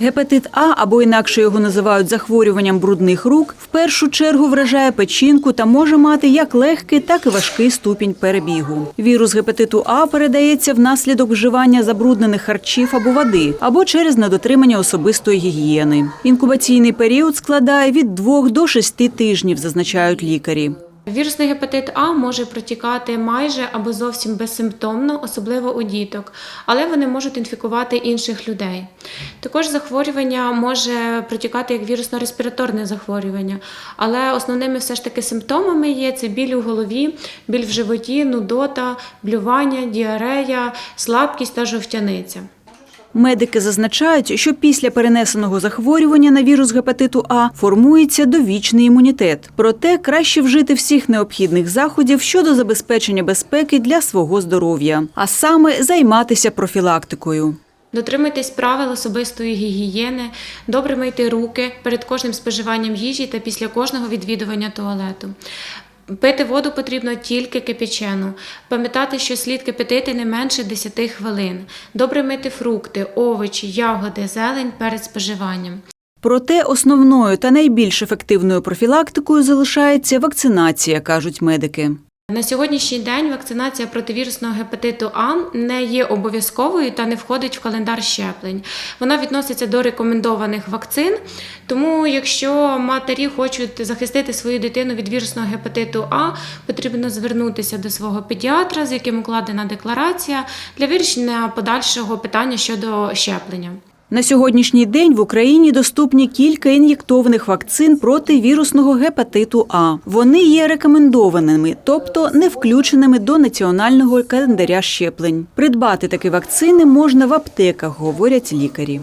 Гепатит А або інакше його називають захворюванням брудних рук, в першу чергу вражає печінку та може мати як легкий, так і важкий ступінь перебігу. Вірус гепатиту А передається внаслідок вживання забруднених харчів або води, або через недотримання особистої гігієни. Інкубаційний період складає від 2 до 6 тижнів, зазначають лікарі. Вірусний гепатит А може протікати майже або зовсім безсимптомно, особливо у діток, але вони можуть інфікувати інших людей. Також захворювання може протікати як вірусно-респіраторне захворювання, але основними все ж таки симптомами є це біль у голові, біль в животі, нудота, блювання, діарея, слабкість та жовтяниця. Медики зазначають, що після перенесеного захворювання на вірус гепатиту А формується довічний імунітет. Проте краще вжити всіх необхідних заходів щодо забезпечення безпеки для свого здоров'я, а саме займатися профілактикою. Дотримуйтесь правил особистої гігієни, добре мийте руки перед кожним споживанням їжі та після кожного відвідування туалету. Пити воду потрібно тільки кипячену. Пам'ятати, що слід кипятити не менше 10 хвилин. Добре мити фрукти, овочі, ягоди, зелень перед споживанням. Проте основною та найбільш ефективною профілактикою залишається вакцинація, кажуть медики. На сьогоднішній день вакцинація проти вірусного гепатиту А не є обов'язковою та не входить в календар щеплень. Вона відноситься до рекомендованих вакцин. Тому, якщо матері хочуть захистити свою дитину від вірусного гепатиту А, потрібно звернутися до свого педіатра, з яким укладена декларація для вирішення подальшого питання щодо щеплення. На сьогоднішній день в Україні доступні кілька ін'єктованих вакцин проти вірусного гепатиту А. Вони є рекомендованими, тобто не включеними до національного календаря щеплень. Придбати такі вакцини можна в аптеках, говорять лікарі.